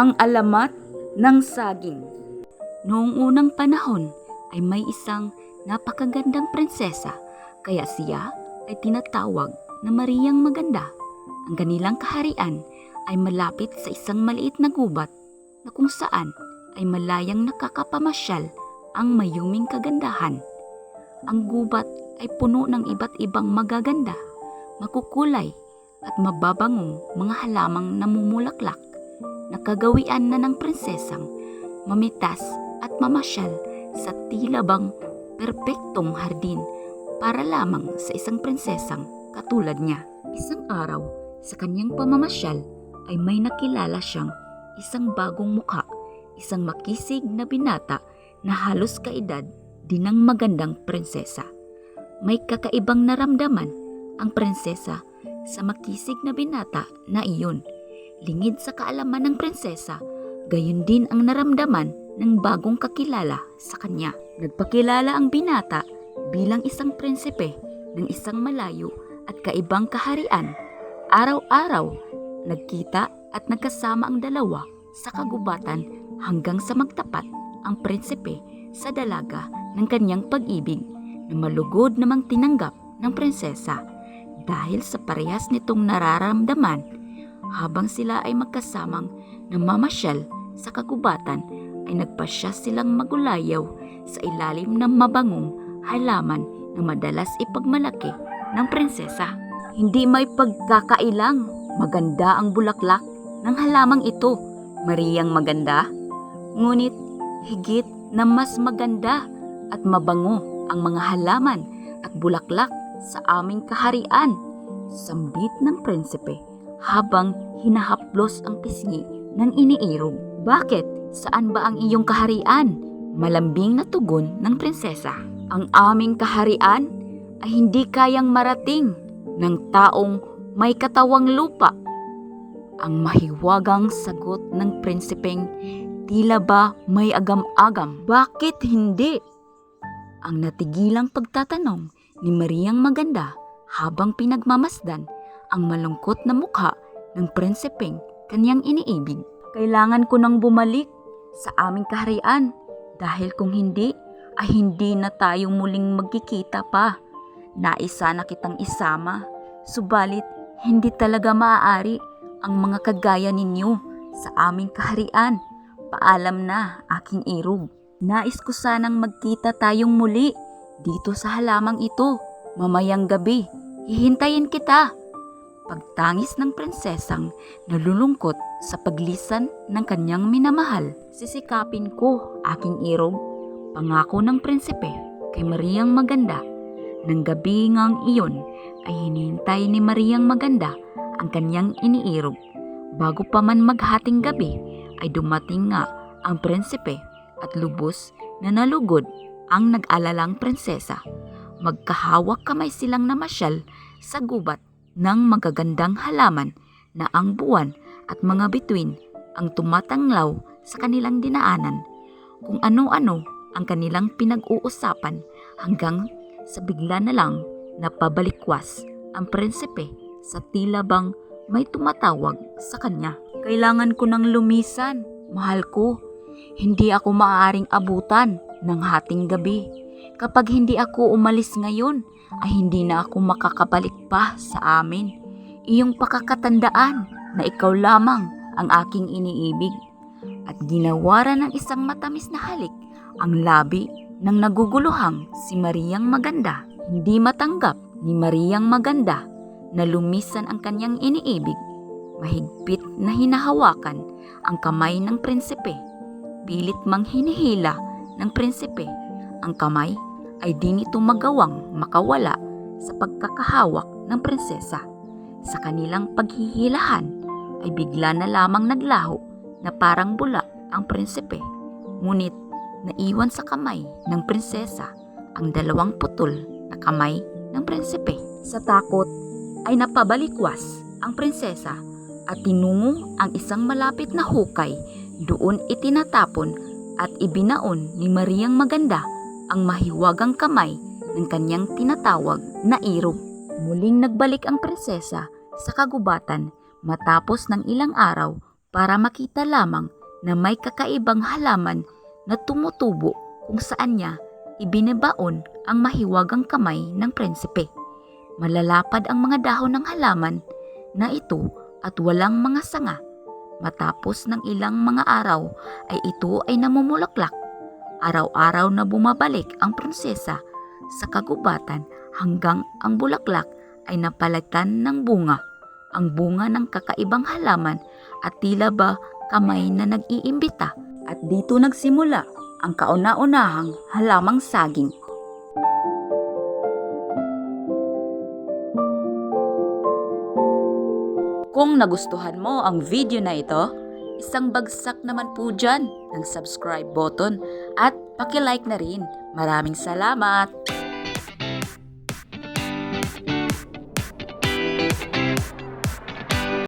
Ang alamat ng saging. Noong unang panahon ay may isang napakagandang prinsesa kaya siya ay tinatawag na Mariang Maganda. Ang kanilang kaharian ay malapit sa isang maliit na gubat na kung saan ay malayang nakakapamasyal ang mayuming kagandahan. Ang gubat ay puno ng iba't ibang magaganda, makukulay at mababangong mga halamang namumulaklak na kagawian na ng prinsesang mamitas at mamasyal sa tila bang perpektong hardin para lamang sa isang prinsesang katulad niya. Isang araw, sa kanyang pamamasyal ay may nakilala siyang isang bagong mukha, isang makisig na binata na halos kaedad din ng magandang prinsesa. May kakaibang naramdaman ang prinsesa sa makisig na binata na iyon. Lingid sa kaalaman ng prinsesa, gayon din ang naramdaman ng bagong kakilala sa kanya. Nagpakilala ang binata bilang isang prinsipe ng isang malayo at kaibang kaharian. Araw-araw, nagkita at nagkasama ang dalawa sa kagubatan hanggang sa magtapat ang prinsipe sa dalaga ng kanyang pag-ibig na malugod namang tinanggap ng prinsesa dahil sa parehas nitong nararamdaman habang sila ay magkasamang namamasyal sa kagubatan ay nagpasya silang magulayaw sa ilalim ng mabangong halaman na madalas ipagmalaki ng prinsesa. Hindi may pagkakailang maganda ang bulaklak ng halamang ito, Mariyang maganda. Ngunit higit na mas maganda at mabango ang mga halaman at bulaklak sa aming kaharian. Sambit ng prinsipe habang hinahaplos ang pisngi ng iniirog. Bakit? Saan ba ang iyong kaharian? Malambing na tugon ng prinsesa. Ang aming kaharian ay hindi kayang marating ng taong may katawang lupa. Ang mahiwagang sagot ng prinsipeng tila ba may agam-agam. Bakit hindi? Ang natigilang pagtatanong ni Mariang Maganda habang pinagmamasdan ang malungkot na mukha ng prinsipeng kanyang iniibig. Kailangan ko nang bumalik sa aming kaharian dahil kung hindi ay hindi na tayo muling magkikita pa. Naisa na kitang isama, subalit hindi talaga maaari ang mga kagaya ninyo sa aming kaharian. Paalam na aking irog. Nais ko sanang magkita tayong muli dito sa halamang ito. Mamayang gabi, hihintayin kita. Pagtangis ng prinsesang nalulungkot sa paglisan ng kanyang minamahal. Sisikapin ko aking irog. Pangako ng prinsipe kay Mariang Maganda. Nang gabi ngang iyon ay hinihintay ni Mariang Maganda ang kanyang iniirog. Bago pa man maghating gabi ay dumating nga ang prinsipe at lubos na nalugod ang nag-alalang prinsesa. Magkahawak kamay silang namasyal sa gubat ng magagandang halaman na ang buwan at mga bituin ang tumatanglaw sa kanilang dinaanan. Kung ano-ano ang kanilang pinag-uusapan hanggang sa bigla na lang napabalikwas ang prinsipe sa tila bang may tumatawag sa kanya. Kailangan ko nang lumisan, mahal ko. Hindi ako maaaring abutan ng hating gabi. Kapag hindi ako umalis ngayon, ay hindi na ako makakabalik pa sa amin. Iyong pakakatandaan na ikaw lamang ang aking iniibig. At ginawaran ng isang matamis na halik ang labi ng naguguluhang si Mariang Maganda. Hindi matanggap ni Mariang Maganda na lumisan ang kanyang iniibig. Mahigpit na hinahawakan ang kamay ng prinsipe. Pilit mang hinihila ng prinsipe. Ang kamay ay di nito magawang makawala sa pagkakahawak ng prinsesa. Sa kanilang paghihilahan ay bigla na lamang naglaho na parang bula ang prinsipe. Ngunit naiwan sa kamay ng prinsesa ang dalawang putol na kamay ng prinsipe. Sa takot ay napabalikwas ang prinsesa at tinungo ang isang malapit na hukay. Doon itinatapon at ibinaon ni Mariang Maganda ang mahiwagang kamay ng kanyang tinatawag na irog. Muling nagbalik ang prinsesa sa kagubatan matapos ng ilang araw para makita lamang na may kakaibang halaman na tumutubo kung saan niya ibinibaon ang mahiwagang kamay ng prinsipe. Malalapad ang mga dahon ng halaman na ito at walang mga sanga. Matapos ng ilang mga araw ay ito ay namumulaklak. Araw-araw na bumabalik ang prinsesa sa kagubatan hanggang ang bulaklak ay napalitan ng bunga. Ang bunga ng kakaibang halaman at tila ba kamay na nag-iimbita. At dito nagsimula ang kauna-unahang halamang saging. Kung nagustuhan mo ang video na ito, isang bagsak naman po dyan ng subscribe button at pakilike na rin. Maraming salamat!